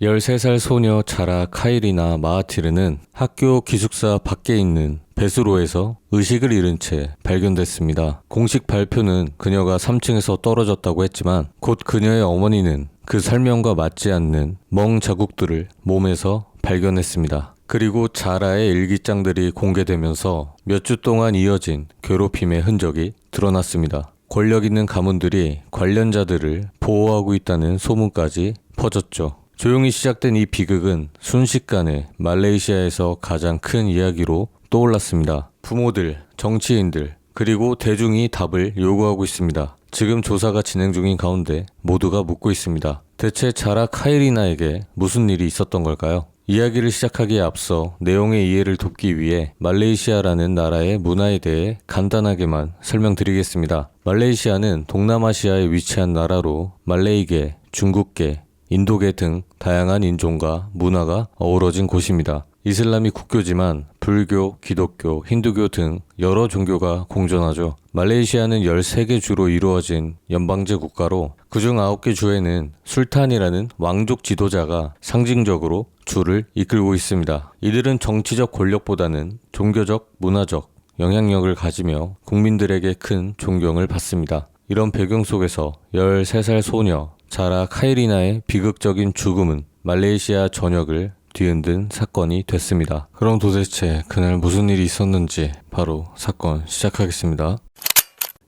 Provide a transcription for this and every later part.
13살 소녀 자라 카이리나 마하티르는 학교 기숙사 밖에 있는 배수로에서 의식을 잃은 채 발견됐습니다. 공식 발표는 그녀가 3층에서 떨어졌다고 했지만 곧 그녀의 어머니는 그 설명과 맞지 않는 멍 자국들을 몸에서 발견했습니다. 그리고 자라의 일기장들이 공개되면서 몇 주 동안 이어진 괴롭힘의 흔적이 드러났습니다. 권력 있는 가문들이 관련자들을 보호하고 있다는 소문까지 퍼졌죠. 조용히 시작된 이 비극은 순식간에 말레이시아에서 가장 큰 이야기로 떠올랐습니다. 부모들, 정치인들, 그리고 대중이 답을 요구하고 있습니다. 지금 조사가 진행 중인 가운데 모두가 묻고 있습니다. 대체 자라 카이리나에게 무슨 일이 있었던 걸까요? 이야기를 시작하기에 앞서 내용의 이해를 돕기 위해 말레이시아라는 나라의 문화에 대해 간단하게만 설명드리겠습니다. 말레이시아는 동남아시아에 위치한 나라로 말레이계, 중국계, 인도계 등 다양한 인종과 문화가 어우러진 곳입니다. 이슬람이 국교지만 불교, 기독교, 힌두교 등 여러 종교가 공존하죠. 말레이시아는 13개 주로 이루어진 연방제 국가로 그중 9개 주에는 술탄이라는 왕족 지도자가 상징적으로 주를 이끌고 있습니다. 이들은 정치적 권력보다는 종교적, 문화적 영향력을 가지며 국민들에게 큰 존경을 받습니다. 이런 배경 속에서 13살 소녀 자라 카이리나의 비극적인 죽음은 말레이시아 전역을 뒤흔든 사건이 됐습니다. 그럼 도대체 그날 무슨 일이 있었는지 바로 사건 시작하겠습니다.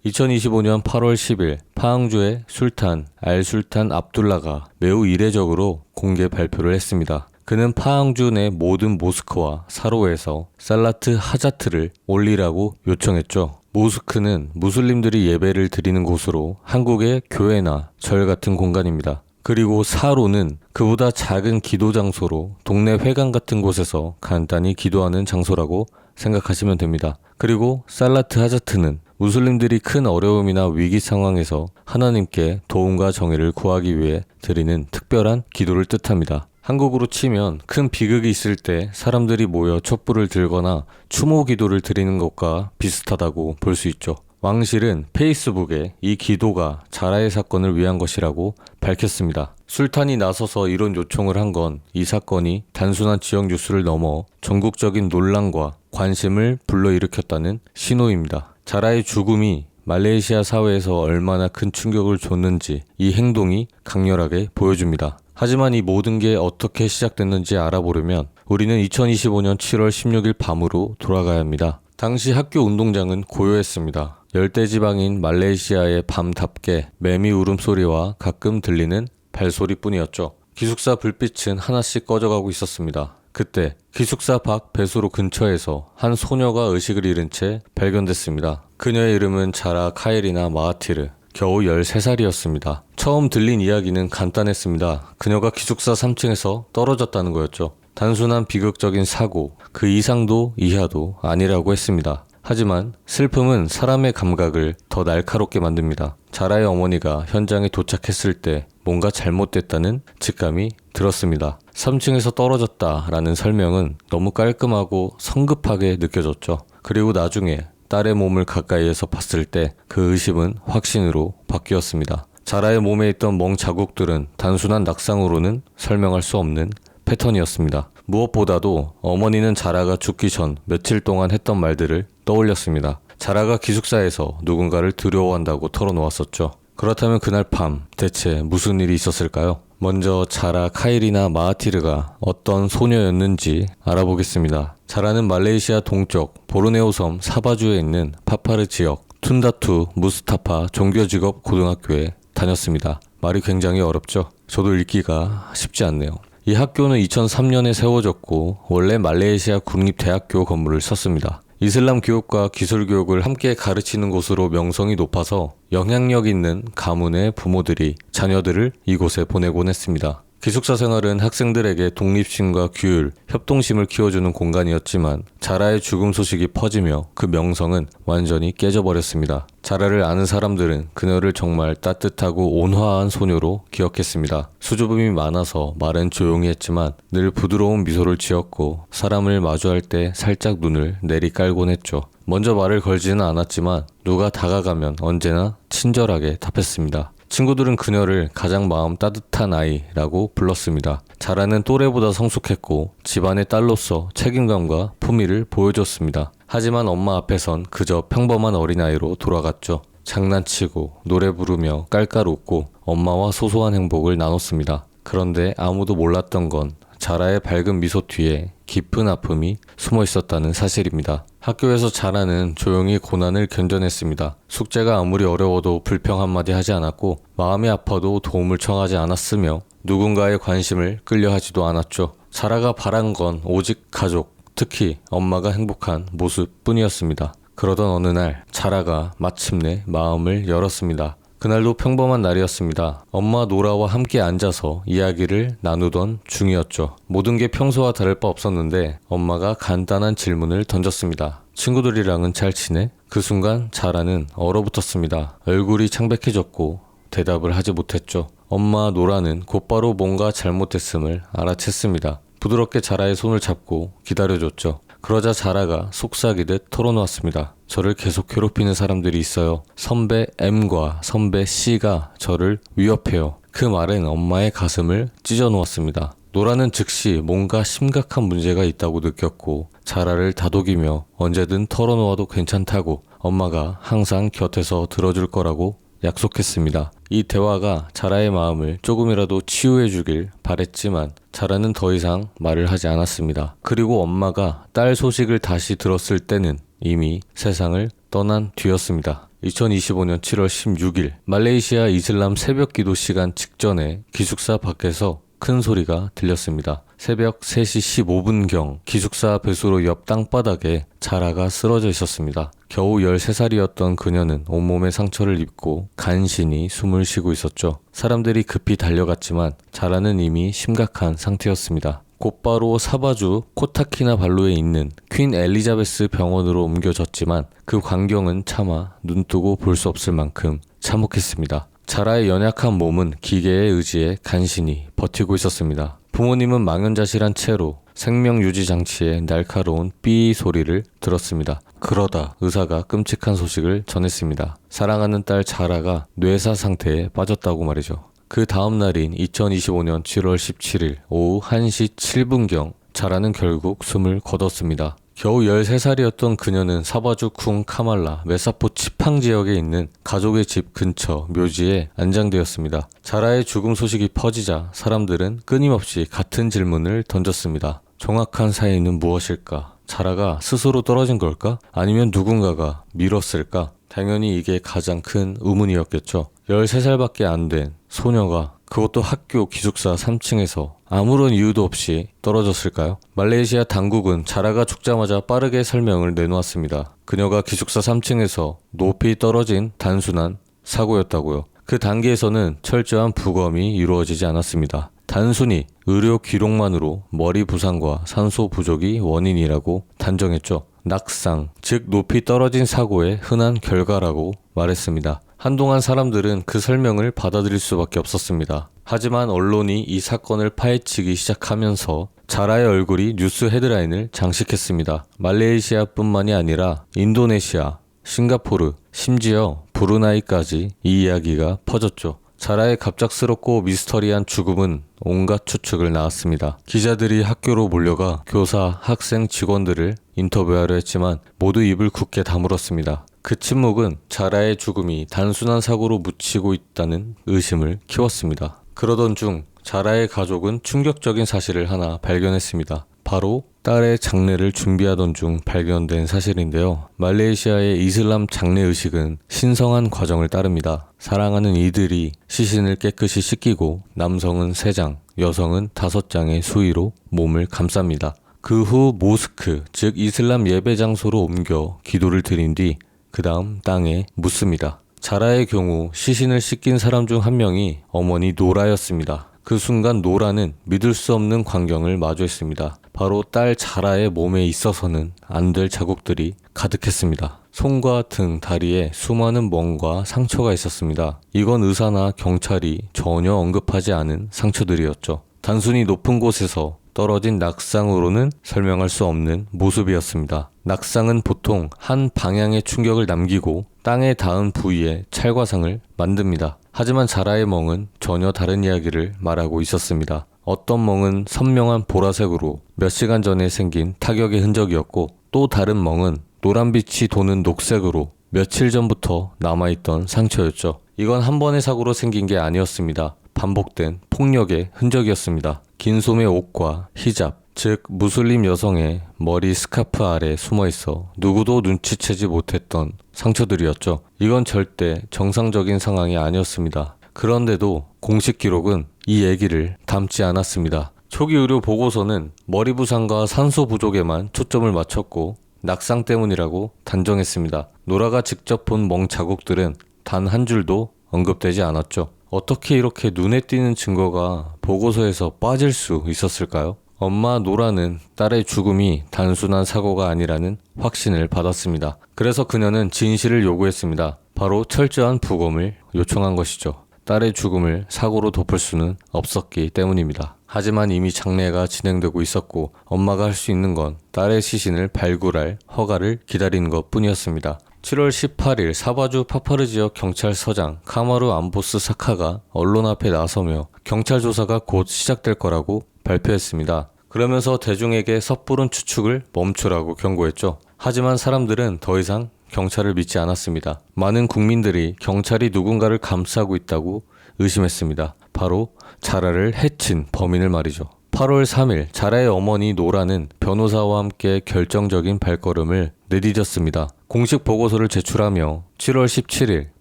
2025년 8월 10일 파항주의 술탄 알 술탄 압둘라가 매우 이례적으로 공개 발표를 했습니다. 그는 파항주 내 모든 모스크와 사로에서 살라트 하자트를 올리라고 요청했죠. 모스크는 무슬림들이 예배를 드리는 곳으로 한국의 교회나 절 같은 공간입니다. 그리고 사로는 그보다 작은 기도 장소로 동네 회관 같은 곳에서 간단히 기도하는 장소라고 생각하시면 됩니다. 그리고 살라트 하자트는 무슬림들이 큰 어려움이나 위기 상황에서 하나님께 도움과 정의를 구하기 위해 드리는 특별한 기도를 뜻합니다. 한국으로 치면 큰 비극이 있을 때 사람들이 모여 촛불을 들거나 추모 기도를 드리는 것과 비슷하다고 볼 수 있죠. 왕실은 페이스북에 이 기도가 자라의 사건을 위한 것이라고 밝혔습니다. 술탄이 나서서 이런 요청을 한 건 이 사건이 단순한 지역 뉴스를 넘어 전국적인 논란과 관심을 불러일으켰다는 신호입니다. 자라의 죽음이 말레이시아 사회에서 얼마나 큰 충격을 줬는지 이 행동이 강렬하게 보여줍니다. 하지만 이 모든 게 어떻게 시작됐는지 알아보려면 우리는 2025년 7월 16일 밤으로 돌아가야 합니다. 당시 학교 운동장은 고요했습니다. 열대지방인 말레이시아의 밤답게 매미 울음소리와 가끔 들리는 발소리뿐이었죠. 기숙사 불빛은 하나씩 꺼져가고 있었습니다. 그때 기숙사 밖 배수로 근처에서 한 소녀가 의식을 잃은 채 발견됐습니다. 그녀의 이름은 자라 카일이나 마하티르. 겨우 13살이었습니다. 처음 들린 이야기는 간단했습니다. 그녀가 기숙사 3층에서 떨어졌다는 거였죠. 단순한 비극적인 사고, 그 이상도 이하도 아니라고 했습니다. 하지만 슬픔은 사람의 감각을 더 날카롭게 만듭니다. 자라의 어머니가 현장에 도착했을 때 뭔가 잘못됐다는 직감이 들었습니다. 3층에서 떨어졌다라는 설명은 너무 깔끔하고 성급하게 느껴졌죠. 그리고 나중에 딸의 몸을 가까이에서 봤을 때 그 의심은 확신으로 바뀌었습니다. 자라의 몸에 있던 멍 자국들은 단순한 낙상으로는 설명할 수 없는 패턴이었습니다. 무엇보다도 어머니는 자라가 죽기 전 며칠 동안 했던 말들을 떠올렸습니다. 자라가 기숙사에서 누군가를 두려워한다고 털어놓았었죠. 그렇다면 그날 밤 대체 무슨 일이 있었을까요? 먼저 자라 카일이나 마하티르가 어떤 소녀였는지 알아보겠습니다. 자라는 말레이시아 동쪽 보르네오 섬 사바주에 있는 파파르 지역 툰다투 무스타파 종교직업 고등학교에 다녔습니다. 말이 굉장히 어렵죠? 저도 읽기가 쉽지 않네요. 이 학교는 2003년에 세워졌고 원래 말레이시아 국립대학교 건물을 썼습니다. 이슬람 교육과 기술 교육을 함께 가르치는 곳으로 명성이 높아서 영향력 있는 가문의 부모들이 자녀들을 이곳에 보내곤 했습니다. 기숙사 생활은 학생들에게 독립심과 규율, 협동심을 키워주는 공간이었지만 자라의 죽음 소식이 퍼지며 그 명성은 완전히 깨져버렸습니다. 자라를 아는 사람들은 그녀를 정말 따뜻하고 온화한 소녀로 기억했습니다. 수줍음이 많아서 말은 조용히 했지만 늘 부드러운 미소를 지었고 사람을 마주할 때 살짝 눈을 내리깔곤 했죠. 먼저 말을 걸지는 않았지만 누가 다가가면 언제나 친절하게 답했습니다. 친구들은 그녀를 가장 마음 따뜻한 아이라고 불렀습니다. 자라는 또래보다 성숙했고 집안의 딸로서 책임감과 품위를 보여줬습니다. 하지만 엄마 앞에선 그저 평범한 어린아이로 돌아갔죠. 장난치고 노래 부르며 깔깔 웃고 엄마와 소소한 행복을 나눴습니다. 그런데 아무도 몰랐던 건 자라의 밝은 미소 뒤에 깊은 아픔이 숨어 있었다는 사실입니다. 학교에서 자라는 조용히 고난을 견뎌냈습니다. 숙제가 아무리 어려워도 불평 한마디 하지 않았고 마음이 아파도 도움을 청하지 않았으며 누군가의 관심을 끌려하지도 않았죠. 자라가 바란 건 오직 가족, 특히 엄마가 행복한 모습뿐이었습니다. 그러던 어느 날 자라가 마침내 마음을 열었습니다. 그날도 평범한 날이었습니다. 엄마 노라와 함께 앉아서 이야기를 나누던 중이었죠. 모든 게 평소와 다를 바 없었는데 엄마가 간단한 질문을 던졌습니다. 친구들이랑은 잘 지내? 그 순간 자라는 얼어붙었습니다. 얼굴이 창백해졌고 대답을 하지 못했죠. 엄마 노라는 곧바로 뭔가 잘못했음을 알아챘습니다. 부드럽게 자라의 손을 잡고 기다려줬죠. 그러자 자라가 속삭이듯 털어놓았습니다. 저를 계속 괴롭히는 사람들이 있어요. 선배 M과 선배 C가 저를 위협해요. 그 말은 엄마의 가슴을 찢어 놓았습니다. 노라는 즉시 뭔가 심각한 문제가 있다고 느꼈고 자라를 다독이며 언제든 털어놓아도 괜찮다고 엄마가 항상 곁에서 들어줄 거라고 약속했습니다. 이 대화가 자라의 마음을 조금이라도 치유해 주길 바랬지만 자라는 더 이상 말을 하지 않았습니다. 그리고 엄마가 딸 소식을 다시 들었을 때는 이미 세상을 떠난 뒤였습니다. 2025년 7월 16일 말레이시아 이슬람 새벽 기도 시간 직전에 기숙사 밖에서 큰 소리가 들렸습니다. 새벽 3시 15분경 기숙사 배수로 옆 땅바닥에 자라가 쓰러져 있었습니다. 겨우 13살이었던 그녀는 온몸에 상처를 입고 간신히 숨을 쉬고 있었죠. 사람들이 급히 달려갔지만 자라는 이미 심각한 상태였습니다. 곧바로 사바주 코타키나 발루에 있는 퀸 엘리자베스 병원으로 옮겨졌지만 그 광경은 차마 눈뜨고 볼 수 없을 만큼 참혹했습니다. 자라의 연약한 몸은 기계의 의지에 간신히 버티고 있었습니다. 부모님은 망연자실한 채로 생명 유지 장치의 날카로운 삐 소리를 들었습니다. 그러다 의사가 끔찍한 소식을 전했습니다. 사랑하는 딸 자라가 뇌사 상태에 빠졌다고 말이죠. 그 다음 날인 2025년 7월 17일 오후 1시 7분경 자라는 결국 숨을 거뒀습니다. 겨우 13살이었던 그녀는 사바주 쿵 카말라 메사포 치팡 지역에 있는 가족의 집 근처 묘지에 안장되었습니다. 자라의 죽음 소식이 퍼지자 사람들은 끊임없이 같은 질문을 던졌습니다. 정확한 사인은 무엇일까? 자라가 스스로 떨어진 걸까? 아니면 누군가가 밀었을까? 당연히 이게 가장 큰 의문이었겠죠. 13살밖에 안 된 소녀가 그것도 학교 기숙사 3층에서 아무런 이유도 없이 떨어졌을까요? 말레이시아 당국은 자라가 죽자마자 빠르게 설명을 내놓았습니다. 그녀가 기숙사 3층에서 높이 떨어진 단순한 사고였다고요. 그 단계에서는 철저한 부검이 이루어지지 않았습니다. 단순히 의료 기록만으로 머리 부상과 산소 부족이 원인이라고 단정했죠. 낙상, 즉 높이 떨어진 사고의 흔한 결과라고 말했습니다. 한동안 사람들은 그 설명을 받아들일 수밖에 없었습니다. 하지만 언론이 이 사건을 파헤치기 시작하면서 자라의 얼굴이 뉴스 헤드라인을 장식했습니다. 말레이시아뿐만이 아니라 인도네시아, 싱가포르, 심지어 브루나이까지 이 이야기가 퍼졌죠. 자라의 갑작스럽고 미스터리한 죽음은 온갖 추측을 낳았습니다. 기자들이 학교로 몰려가 교사, 학생, 직원들을 인터뷰하려 했지만 모두 입을 굳게 다물었습니다. 그 침묵은 자라의 죽음이 단순한 사고로 묻히고 있다는 의심을 키웠습니다. 그러던 중 자라의 가족은 충격적인 사실을 하나 발견했습니다. 바로 딸의 장례를 준비하던 중 발견된 사실인데요. 말레이시아의 이슬람 장례 의식은 신성한 과정을 따릅니다. 사랑하는 이들이 시신을 깨끗이 씻기고 남성은 3장, 여성은 5장의 수의로 몸을 감쌉니다. 그 후 모스크, 즉 이슬람 예배 장소로 옮겨 기도를 드린 뒤 그 다음 땅에 묻습니다. 자라의 경우 시신을 씻긴 사람 중 한 명이 어머니 노라였습니다. 그 순간 노라는 믿을 수 없는 광경을 마주했습니다. 바로 딸 자라의 몸에 있어서는 안 될 자국들이 가득했습니다. 손과 등, 다리에 수많은 멍과 상처가 있었습니다. 이건 의사나 경찰이 전혀 언급하지 않은 상처들이었죠. 단순히 높은 곳에서 떨어진 낙상으로는 설명할 수 없는 모습이었습니다. 낙상은 보통 한 방향의 충격을 남기고 땅에 닿은 부위에 찰과상을 만듭니다. 하지만 자라의 멍은 전혀 다른 이야기를 말하고 있었습니다. 어떤 멍은 선명한 보라색으로 몇 시간 전에 생긴 타격의 흔적이었고 또 다른 멍은 노란빛이 도는 녹색으로 며칠 전부터 남아있던 상처였죠. 이건 한 번의 사고로 생긴 게 아니었습니다. 반복된 폭력의 흔적이었습니다. 긴 소매 옷과 히잡, 즉 무슬림 여성의 머리 스카프 아래 숨어 있어 누구도 눈치채지 못했던 상처들이었죠. 이건 절대 정상적인 상황이 아니었습니다. 그런데도 공식 기록은 이 얘기를 담지 않았습니다. 초기 의료 보고서는 머리 부상과 산소 부족에만 초점을 맞췄고 낙상 때문이라고 단정했습니다. 노라가 직접 본 멍 자국들은 단 한 줄도 언급되지 않았죠. 어떻게 이렇게 눈에 띄는 증거가 보고서에서 빠질 수 있었을까요? 엄마 노라는 딸의 죽음이 단순한 사고가 아니라는 확신을 받았습니다. 그래서 그녀는 진실을 요구했습니다. 바로 철저한 부검을 요청한 것이죠. 딸의 죽음을 사고로 덮을 수는 없었기 때문입니다. 하지만 이미 장례가 진행되고 있었고 엄마가 할 수 있는 건 딸의 시신을 발굴할 허가를 기다리는 것 뿐이었습니다. 7월 18일 사바주 파파르 지역 경찰서장 카마루 암보스 사카가 언론 앞에 나서며 경찰 조사가 곧 시작될 거라고 발표했습니다. 그러면서 대중에게 섣부른 추측을 멈추라고 경고했죠. 하지만 사람들은 더 이상 경찰을 믿지 않았습니다. 많은 국민들이 경찰이 누군가를 감싸고 있다고 의심했습니다. 바로 자라를 해친 범인을 말이죠. 8월 3일 자라의 어머니 노라는 변호사와 함께 결정적인 발걸음을 내디뎠습니다. 공식 보고서를 제출하며 7월 17일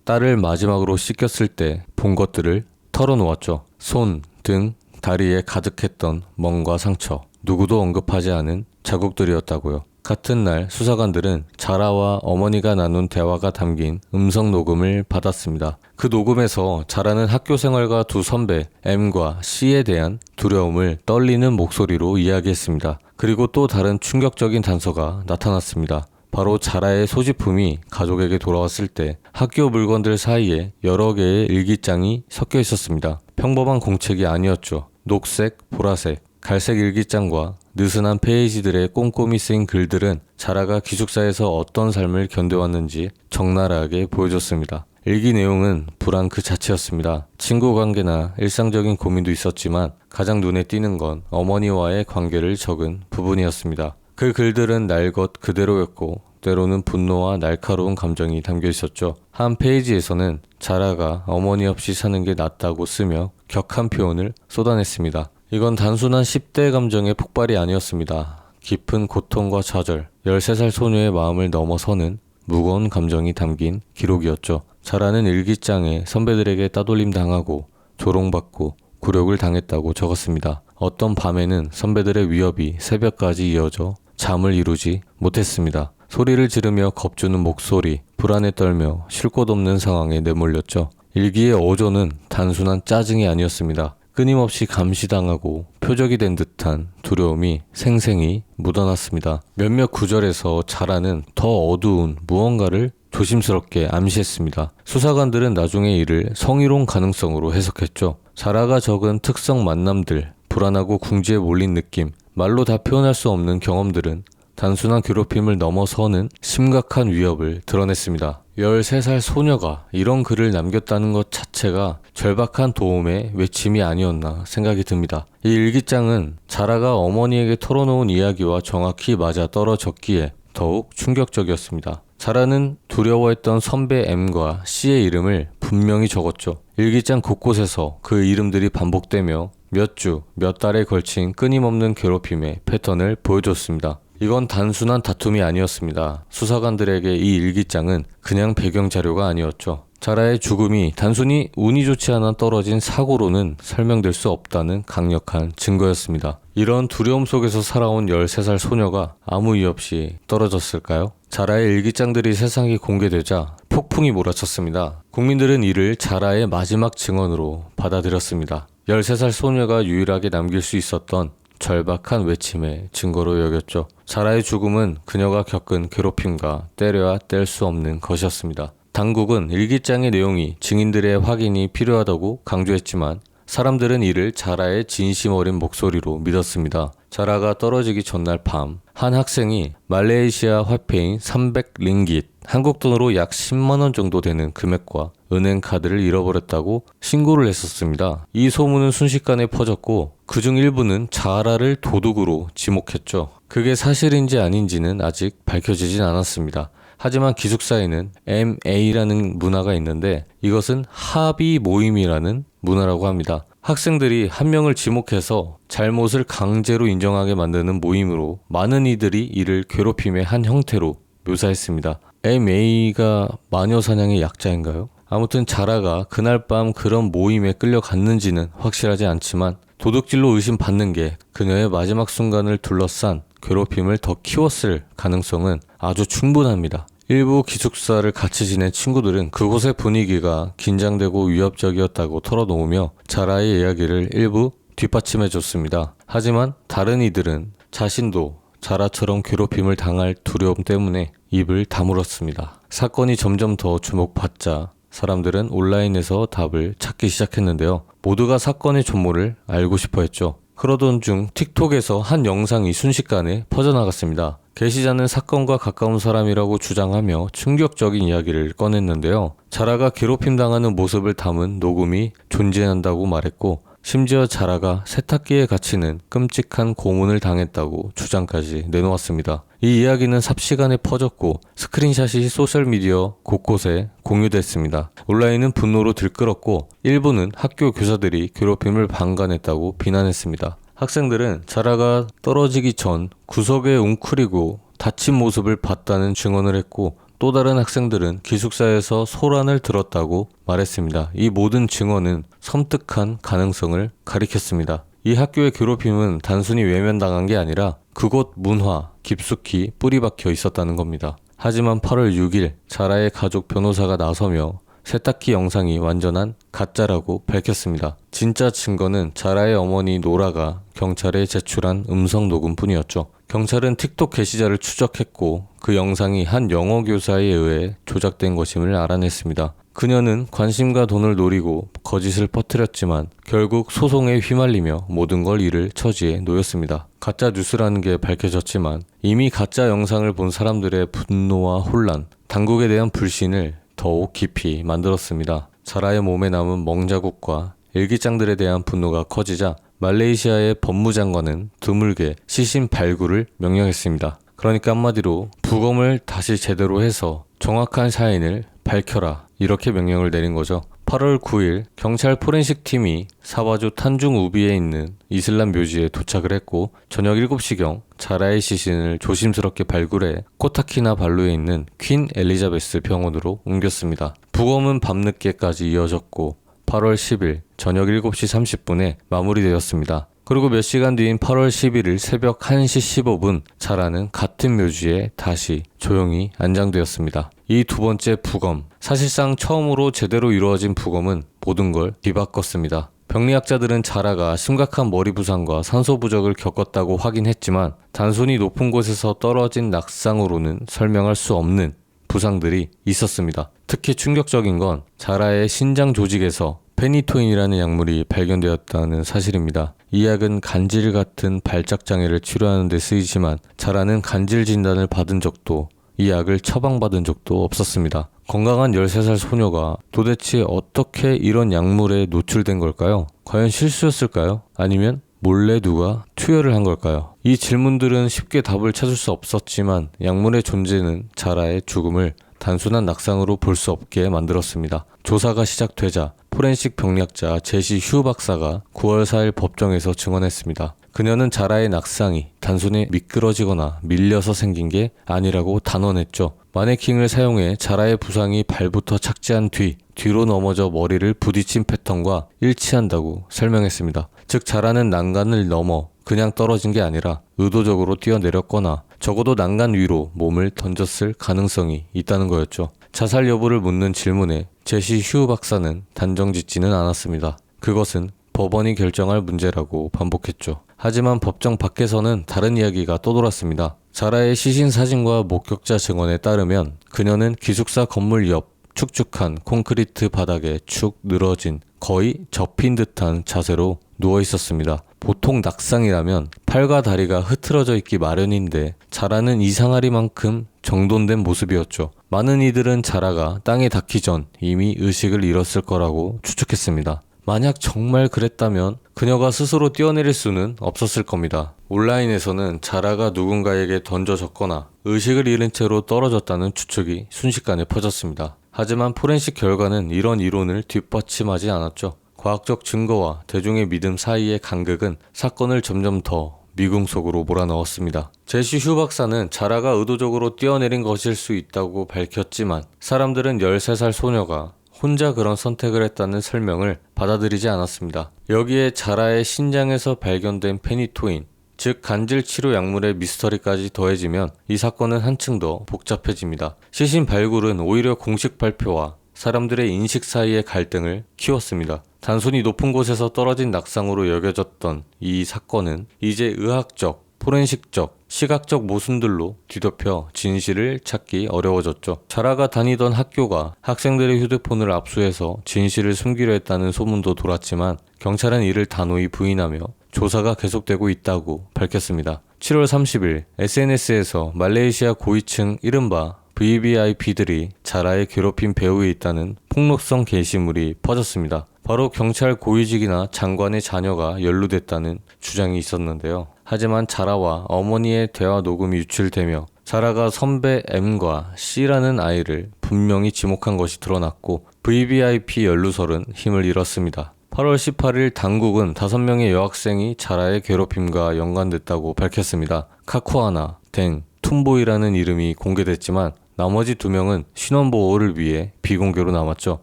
딸을 마지막으로 씻겼을 때 본 것들을 털어놓았죠. 손, 등, 다리에 가득했던 멍과 상처, 누구도 언급하지 않은 자국들이었다고요. 같은 날 수사관들은 자라와 어머니가 나눈 대화가 담긴 음성 녹음을 받았습니다. 그 녹음에서 자라는 학교 생활과 두 선배 M과 C에 대한 두려움을 떨리는 목소리로 이야기했습니다. 그리고 또 다른 충격적인 단서가 나타났습니다. 바로 자라의 소지품이 가족에게 돌아왔을 때 학교 물건들 사이에 여러 개의 일기장이 섞여 있었습니다. 평범한 공책이 아니었죠. 녹색, 보라색, 갈색 일기장과 느슨한 페이지들의 꼼꼼히 쓰인 글들은 자라가 기숙사에서 어떤 삶을 견뎌왔는지 적나라하게 보여줬습니다. 일기 내용은 불안 그 자체였습니다. 친구 관계나 일상적인 고민도 있었지만 가장 눈에 띄는 건 어머니와의 관계를 적은 부분이었습니다. 그 글들은 날 것 그대로였고 때로는 분노와 날카로운 감정이 담겨 있었죠. 한 페이지에서는 자라가 어머니 없이 사는 게 낫다고 쓰며 격한 표현을 쏟아냈습니다. 이건 단순한 10대 감정의 폭발이 아니었습니다. 깊은 고통과 좌절, 13살 소녀의 마음을 넘어서는 무거운 감정이 담긴 기록이었죠. 자라는 일기장에 선배들에게 따돌림 당하고 조롱받고 굴욕을 당했다고 적었습니다. 어떤 밤에는 선배들의 위협이 새벽까지 이어져 잠을 이루지 못했습니다. 소리를 지르며 겁주는 목소리, 불안에 떨며 쉴 곳 없는 상황에 내몰렸죠. 일기의 어조는 단순한 짜증이 아니었습니다. 끊임없이 감시당하고 표적이 된 듯한 두려움이 생생히 묻어났습니다. 몇몇 구절에서 자라는 더 어두운 무언가를 조심스럽게 암시했습니다. 수사관들은 나중에 이를 성희롱 가능성으로 해석했죠. 자라가 적은 특성 만남들, 불안하고 궁지에 몰린 느낌, 말로 다 표현할 수 없는 경험들은 단순한 괴롭힘을 넘어서는 심각한 위협을 드러냈습니다. 13살 소녀가 이런 글을 남겼다는 것 자체가 절박한 도움의 외침이 아니었나 생각이 듭니다. 이 일기장은 자라가 어머니에게 털어놓은 이야기와 정확히 맞아 떨어졌기에 더욱 충격적이었습니다. 자라는 두려워했던 선배 M과 C의 이름을 분명히 적었죠. 일기장 곳곳에서 그 이름들이 반복되며 몇 주, 몇 달에 걸친 끊임없는 괴롭힘의 패턴을 보여줬습니다. 이건 단순한 다툼이 아니었습니다. 수사관들에게 이 일기장은 그냥 배경 자료가 아니었죠. 자라의 죽음이 단순히 운이 좋지 않아 떨어진 사고로는 설명될 수 없다는 강력한 증거였습니다. 이런 두려움 속에서 살아온 13살 소녀가 아무 이유 없이 떨어졌을까요? 자라의 일기장들이 세상에 공개되자 폭풍이 몰아쳤습니다. 국민들은 이를 자라의 마지막 증언으로 받아들였습니다. 13살 소녀가 유일하게 남길 수 있었던 절박한 외침의 증거로 여겼죠. 자라의 죽음은 그녀가 겪은 괴롭힘과 때려야 뗄 수 없는 것이었습니다. 당국은 일기장의 내용이 증인들의 확인이 필요하다고 강조했지만 사람들은 이를 자라의 진심 어린 목소리로 믿었습니다. 자라가 떨어지기 전날 밤, 한 학생이 말레이시아 화폐인 300링깃, 한국 돈으로 약 10만원 정도 되는 금액과 은행 카드를 잃어버렸다고 신고를 했었습니다. 이 소문은 순식간에 퍼졌고, 그중 일부는 자라를 도둑으로 지목했죠. 그게 사실인지 아닌지는 아직 밝혀지진 않았습니다. 하지만 기숙사에는 MA라는 문화가 있는데 이것은 합의 모임이라는 문화라고 합니다. 학생들이 한 명을 지목해서 잘못을 강제로 인정하게 만드는 모임으로 많은 이들이 이를 괴롭힘의 한 형태로 묘사했습니다. MA가 마녀 사냥의 약자인가요? 아무튼 자라가 그날 밤 그런 모임에 끌려갔는지는 확실하지 않지만 도둑질로 의심받는 게 그녀의 마지막 순간을 둘러싼 괴롭힘을 더 키웠을 가능성은 아주 충분합니다. 일부 기숙사를 같이 지낸 친구들은 그곳의 분위기가 긴장되고 위협적이었다고 털어놓으며 자라의 이야기를 일부 뒷받침해 줬습니다. 하지만 다른 이들은 자신도 자라처럼 괴롭힘을 당할 두려움 때문에 입을 다물었습니다. 사건이 점점 더 주목받자 사람들은 온라인에서 답을 찾기 시작했는데요. 모두가 사건의 전모를 알고 싶어 했죠. 그러던 중 틱톡에서 한 영상이 순식간에 퍼져나갔습니다. 게시자는 사건과 가까운 사람이라고 주장하며 충격적인 이야기를 꺼냈는데요. 자라가 괴롭힘 당하는 모습을 담은 녹음이 존재한다고 말했고, 심지어 자라가 세탁기에 갇히는 끔찍한 고문을 당했다고 주장까지 내놓았습니다. 이 이야기는 삽시간에 퍼졌고 스크린샷이 소셜미디어 곳곳에 공유됐습니다. 온라인은 분노로 들끓었고 일부는 학교 교사들이 괴롭힘을 방관했다고 비난했습니다. 학생들은 자라가 떨어지기 전 구석에 웅크리고 다친 모습을 봤다는 증언을 했고 또 다른 학생들은 기숙사에서 소란을 들었다고 말했습니다. 이 모든 증언은 섬뜩한 가능성을 가리켰습니다. 이 학교의 괴롭힘은 단순히 외면당한 게 아니라 그곳 문화 깊숙이 뿌리 박혀 있었다는 겁니다. 하지만 8월 6일 자라의 가족 변호사가 나서며 세탁기 영상이 완전한 가짜라고 밝혔습니다. 진짜 증거는 자라의 어머니 노라가 경찰에 제출한 음성 녹음뿐이었죠. 경찰은 틱톡 게시자를 추적했고 그 영상이 한 영어 교사에 의해 조작된 것임을 알아냈습니다. 그녀는 관심과 돈을 노리고 거짓을 퍼뜨렸지만 결국 소송에 휘말리며 모든 걸 잃을 처지에 놓였습니다. 가짜 뉴스라는 게 밝혀졌지만 이미 가짜 영상을 본 사람들의 분노와 혼란, 당국에 대한 불신을 더욱 깊이 만들었습니다. 자라의 몸에 남은 멍자국과 일기장들에 대한 분노가 커지자 말레이시아의 법무장관은 드물게 시신 발굴을 명령했습니다. 그러니까 한마디로 부검을 다시 제대로 해서 정확한 사인을 밝혀라 이렇게 명령을 내린 거죠. 8월 9일 경찰 포렌식 팀이 사와주 탄중 우비에 있는 이슬람 묘지에 도착을 했고 저녁 7시경 자라의 시신을 조심스럽게 발굴해 코타키나 발루에 있는 퀸 엘리자베스 병원으로 옮겼습니다. 부검은 밤늦게까지 이어졌고 8월 10일 저녁 7시 30분에 마무리되었습니다. 그리고 몇 시간 뒤인 8월 11일 새벽 1시 15분 자라는 같은 묘지에 다시 조용히 안장되었습니다. 이 두 번째 부검, 사실상 처음으로 제대로 이루어진 부검은 모든 걸 뒤바꿨습니다. 병리학자들은 자라가 심각한 머리 부상과 산소 부족을 겪었다고 확인했지만 단순히 높은 곳에서 떨어진 낙상으로는 설명할 수 없는 부상들이 있었습니다. 특히 충격적인 건 자라의 신장 조직에서 페니토인이라는 약물이 발견되었다는 사실입니다. 이 약은 간질 같은 발작 장애를 치료하는 데 쓰이지만 자라는 간질 진단을 받은 적도 이 약을 처방받은 적도 없었습니다. 건강한 13살 소녀가 도대체 어떻게 이런 약물에 노출된 걸까요? 과연 실수였을까요? 아니면 몰래 누가 투여를 한 걸까요? 이 질문들은 쉽게 답을 찾을 수 없었지만 약물의 존재는 자라의 죽음을 단순한 낙상으로 볼 수 없게 만들었습니다. 조사가 시작되자 포렌식 병력자 제시 휴 박사가 9월 4일 법정에서 증언했습니다. 그녀는 자라의 낙상이 단순히 미끄러지거나 밀려서 생긴 게 아니라고 단언했죠. 마네킹을 사용해 자라의 부상이 발부터 착지한 뒤 뒤로 넘어져 머리를 부딪힌 패턴과 일치한다고 설명했습니다. 즉 자라는 난간을 넘어 그냥 떨어진 게 아니라 의도적으로 뛰어내렸거나 적어도 난간 위로 몸을 던졌을 가능성이 있다는 거였죠. 자살 여부를 묻는 질문에 제시 휴 박사는 단정 짓지는 않았습니다. 그것은 법원이 결정할 문제라고 반복했죠. 하지만 법정 밖에서는 다른 이야기가 떠돌았습니다. 자라의 시신 사진과 목격자 증언에 따르면 그녀는 기숙사 건물 옆 축축한 콘크리트 바닥에 축 늘어진 거의 접힌 듯한 자세로 누워 있었습니다. 보통 낙상이라면 팔과 다리가 흐트러져 있기 마련인데 자라는 이상하리만큼 정돈된 모습이었죠. 많은 이들은 자라가 땅에 닿기 전 이미 의식을 잃었을 거라고 추측했습니다. 만약 정말 그랬다면 그녀가 스스로 뛰어내릴 수는 없었을 겁니다. 온라인에서는 자라가 누군가에게 던져졌거나 의식을 잃은 채로 떨어졌다는 추측이 순식간에 퍼졌습니다. 하지만 포렌식 결과는 이런 이론을 뒷받침하지 않았죠. 과학적 증거와 대중의 믿음 사이의 간극은 사건을 점점 더 미궁 속으로 몰아넣었습니다. 제시 휴 박사는 자라가 의도적으로 뛰어내린 것일 수 있다고 밝혔지만 사람들은 13살 소녀가 혼자 그런 선택을 했다는 설명을 받아들이지 않았습니다. 여기에 자라의 신장에서 발견된 페니토인, 즉 간질 치료 약물의 미스터리까지 더해지면 이 사건은 한층 더 복잡해집니다. 시신 발굴은 오히려 공식 발표와 사람들의 인식 사이의 갈등을 키웠습니다. 단순히 높은 곳에서 떨어진 낙상으로 여겨졌던 이 사건은 이제 의학적, 포렌식적, 시각적 모순들로 뒤덮여 진실을 찾기 어려워졌죠. 자라가 다니던 학교가 학생들의 휴대폰을 압수해서 진실을 숨기려 했다는 소문도 돌았지만 경찰은 이를 단호히 부인하며 조사가 계속되고 있다고 밝혔습니다. 7월 30일 SNS에서 말레이시아 고위층 이른바 VVIP들이 자라의 괴롭힌 배후에 있다는 폭로성 게시물이 퍼졌습니다. 바로 경찰 고위직이나 장관의 자녀가 연루됐다는 주장이 있었는데요. 하지만 자라와 어머니의 대화 녹음이 유출되며 자라가 선배 M과 C라는 아이를 분명히 지목한 것이 드러났고 VVIP 연루설은 힘을 잃었습니다. 8월 18일 당국은 5명의 여학생이 자라의 괴롭힘과 연관됐다고 밝혔습니다. 카쿠아나, 댕, 툼보이라는 이름이 공개됐지만 나머지 두 명은 신원보호를 위해 비공개로 남았죠.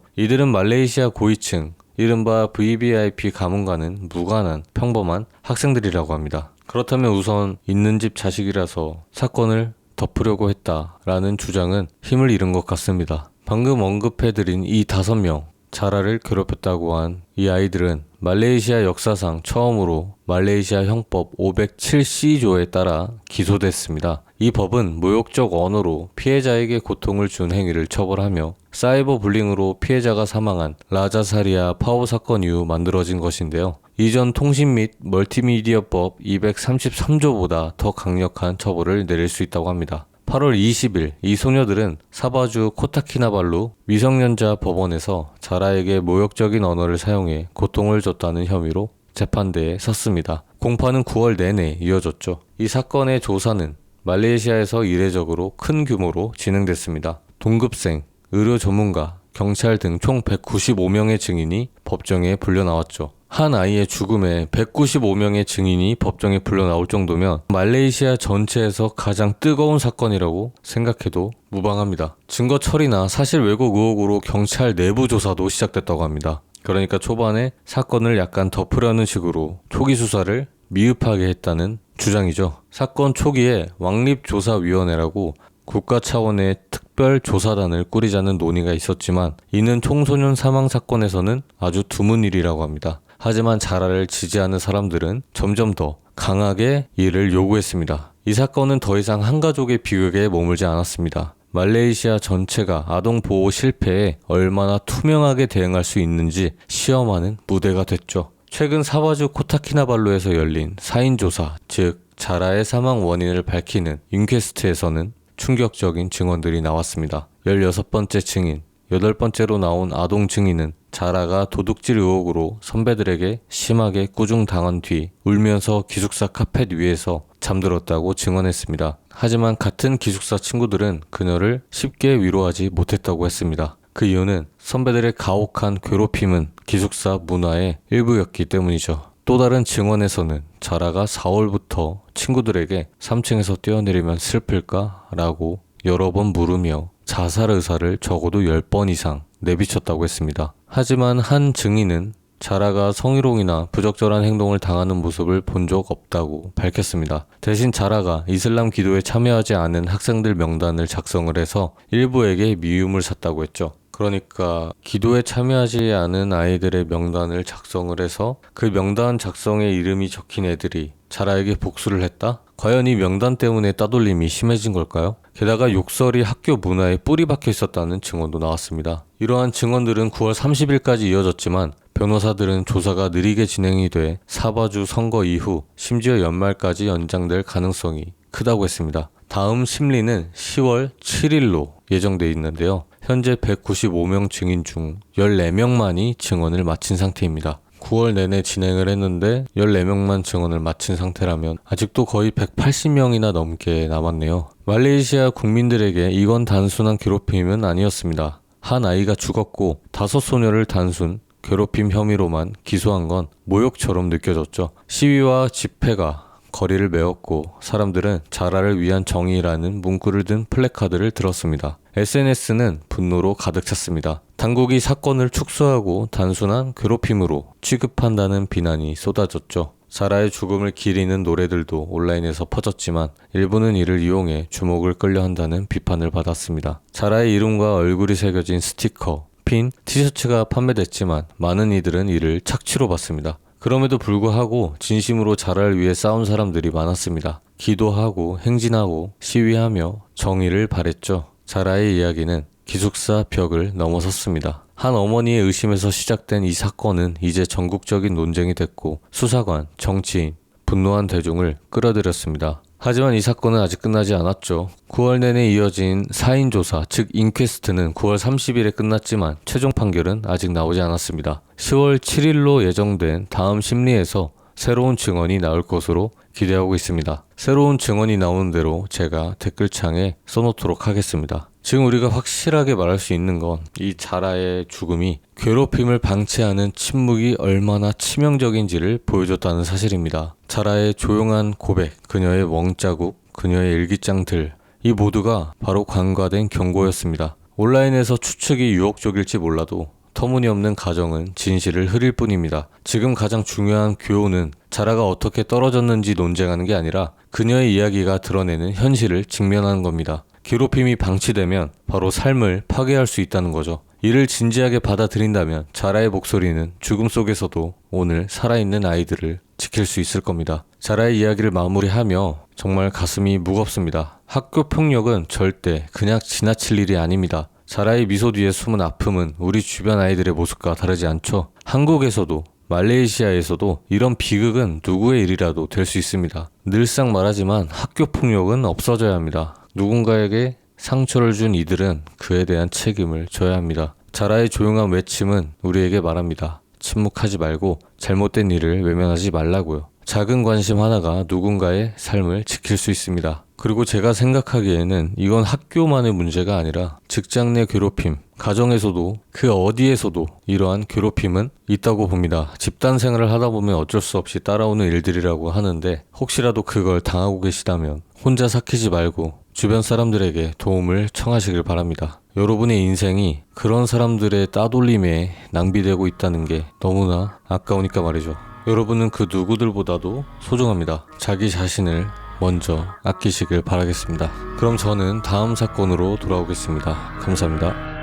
이들은 말레이시아 고위층, 이른바 VVIP 가문과는 무관한 평범한 학생들이라고 합니다. 그렇다면 우선 있는 집 자식이라서 사건을 덮으려고 했다라는 주장은 힘을 잃은 것 같습니다. 방금 언급해드린 이 다섯 명, 자라를 괴롭혔다고 한 이 아이들은 말레이시아 역사상 처음으로 말레이시아 형법 507C조에 따라 기소됐습니다. 이 법은 모욕적 언어로 피해자에게 고통을 준 행위를 처벌하며 사이버 불링으로 피해자가 사망한 라자사리아 파워 사건 이후 만들어진 것인데요. 이전 통신 및 멀티미디어법 233조보다 더 강력한 처벌을 내릴 수 있다고 합니다. 8월 20일 이 소녀들은 사바주 코타키나발루 미성년자 법원에서 자라에게 모욕적인 언어를 사용해 고통을 줬다는 혐의로 재판대에 섰습니다. 공판은 9월 내내 이어졌죠. 이 사건의 조사는 말레이시아에서 이례적으로 큰 규모로 진행됐습니다. 동급생, 의료 전문가, 경찰 등 총 195명의 증인이 법정에 불려 나왔죠. 한 아이의 죽음에 195명의 증인이 법정에 불려 나올 정도면 말레이시아 전체에서 가장 뜨거운 사건이라고 생각해도 무방합니다. 증거 처리나 사실 왜곡 의혹으로 경찰 내부 조사도 시작됐다고 합니다. 그러니까 초반에 사건을 약간 덮으려는 식으로 초기 수사를 미흡하게 했다는 주장이죠. 사건 초기에 왕립조사위원회라고 국가 차원의 특별 조사단을 꾸리자는 논의가 있었지만 이는 청소년 사망 사건에서는 아주 드문 일이라고 합니다. 하지만 자라를 지지하는 사람들은 점점 더 강하게 이를 요구했습니다. 이 사건은 더 이상 한 가족의 비극에 머물지 않았습니다. 말레이시아 전체가 아동 보호 실패에 얼마나 투명하게 대응할 수 있는지 시험하는 무대가 됐죠. 최근 사와주 코타키나발루에서 열린 사인 조사, 즉 자라의 사망 원인을 밝히는 인퀘스트에서는 충격적인 증언들이 나왔습니다. 16번째 증인, 여덟 번째로 나온 아동 증인은 자라가 도둑질 의혹으로 선배들에게 심하게 꾸중당한 뒤 울면서 기숙사 카펫 위에서 잠들었다고 증언했습니다. 하지만 같은 기숙사 친구들은 그녀를 쉽게 위로하지 못했다고 했습니다. 그 이유는 선배들의 가혹한 괴롭힘은 기숙사 문화의 일부였기 때문이죠. 또 다른 증언에서는 자라가 4월부터 친구들에게 3층에서 뛰어내리면 슬플까? 라고 여러 번 물으며 자살 의사를 적어도 10번 이상 내비쳤다고 했습니다. 하지만 한 증인은 자라가 성희롱이나 부적절한 행동을 당하는 모습을 본 적 없다고 밝혔습니다. 대신 자라가 이슬람 기도에 참여하지 않은 학생들 명단을 작성을 해서 일부에게 미움을 샀다고 했죠. 그러니까 기도에 참여하지 않은 아이들의 명단을 작성을 해서 그 명단 작성에 이름이 적힌 애들이 자라에게 복수를 했다? 과연 이 명단 때문에 따돌림이 심해진 걸까요? 게다가 욕설이 학교 문화에 뿌리 박혀 있었다는 증언도 나왔습니다. 이러한 증언들은 9월 30일까지 이어졌지만 변호사들은 조사가 느리게 진행이 돼 사바주 선거 이후 심지어 연말까지 연장될 가능성이 크다고 했습니다. 다음 심리는 10월 7일로 예정돼 있는데요. 현재 195명 증인 중 14명만이 증언을 마친 상태입니다. 9월 내내 진행을 했는데 14명만 증언을 마친 상태라면 아직도 거의 180명이나 넘게 남았네요. 말레이시아 국민들에게 이건 단순한 괴롭힘은 아니었습니다. 한 아이가 죽었고 다섯 소녀를 단순 괴롭힘 혐의로만 기소한 건 모욕처럼 느껴졌죠. 시위와 집회가 거리를 메웠고 사람들은 자라를 위한 정의라는 문구를 든 플래카드를 들었습니다. SNS는 분노로 가득 찼습니다. 당국이 사건을 축소하고 단순한 괴롭힘으로 취급한다는 비난이 쏟아졌죠. 사라의 죽음을 기리는 노래들도 온라인에서 퍼졌지만 일부는 이를 이용해 주목을 끌려 한다는 비판을 받았습니다. 사라의 이름과 얼굴이 새겨진 스티커, 핀, 티셔츠가 판매됐지만 많은 이들은 이를 착취로 봤습니다. 그럼에도 불구하고 진심으로 자라를 위해 싸운 사람들이 많았습니다. 기도하고 행진하고 시위하며 정의를 바랬죠. 자라의 이야기는 기숙사 벽을 넘어섰습니다. 한 어머니의 의심에서 시작된 이 사건은 이제 전국적인 논쟁이 됐고 수사관, 정치인, 분노한 대중을 끌어들였습니다. 하지만 이 사건은 아직 끝나지 않았죠. 9월 내내 이어진 사인 조사, 즉 인퀘스트는 9월 30일에 끝났지만 최종 판결은 아직 나오지 않았습니다. 10월 7일로 예정된 다음 심리에서 새로운 증언이 나올 것으로 기대하고 있습니다. 새로운 증언이 나오는 대로 제가 댓글창에 써놓도록 하겠습니다. 지금 우리가 확실하게 말할 수 있는 건 이 자라의 죽음이 괴롭힘을 방치하는 침묵이 얼마나 치명적인지를 보여줬다는 사실입니다. 자라의 조용한 고백, 그녀의 멍자국, 그녀의 일기장들, 이 모두가 바로 관과된 경고였습니다. 온라인에서 추측이 유혹적일지 몰라도 터무니없는 가정은 진실을 흐릴 뿐입니다. 지금 가장 중요한 교훈은 자라가 어떻게 떨어졌는지 논쟁하는 게 아니라 그녀의 이야기가 드러내는 현실을 직면하는 겁니다. 괴롭힘이 방치되면 바로 삶을 파괴할 수 있다는 거죠. 이를 진지하게 받아들인다면 자라의 목소리는 죽음 속에서도 오늘 살아있는 아이들을 지킬 수 있을 겁니다. 자라의 이야기를 마무리하며 정말 가슴이 무겁습니다. 학교 폭력은 절대 그냥 지나칠 일이 아닙니다. 자라의 미소 뒤에 숨은 아픔은 우리 주변 아이들의 모습과 다르지 않죠. 한국에서도 말레이시아에서도 이런 비극은 누구의 일이라도 될 수 있습니다. 늘상 말하지만 학교 폭력은 없어져야 합니다. 누군가에게 상처를 준 이들은 그에 대한 책임을 져야 합니다. 자라의 조용한 외침은 우리에게 말합니다. 침묵하지 말고 잘못된 일을 외면하지 말라고요. 작은 관심 하나가 누군가의 삶을 지킬 수 있습니다. 그리고 제가 생각하기에는 이건 학교만의 문제가 아니라 직장 내 괴롭힘, 가정에서도 그 어디에서도 이러한 괴롭힘은 있다고 봅니다. 집단 생활을 하다 보면 어쩔 수 없이 따라오는 일들이라고 하는데 혹시라도 그걸 당하고 계시다면 혼자 삭히지 말고 주변 사람들에게 도움을 청하시길 바랍니다. 여러분의 인생이 그런 사람들의 따돌림에 낭비되고 있다는 게 너무나 아까우니까 말이죠. 여러분은 그 누구들보다도 소중합니다. 자기 자신을 먼저 아끼시길 바라겠습니다. 그럼 저는 다음 사건으로 돌아오겠습니다. 감사합니다.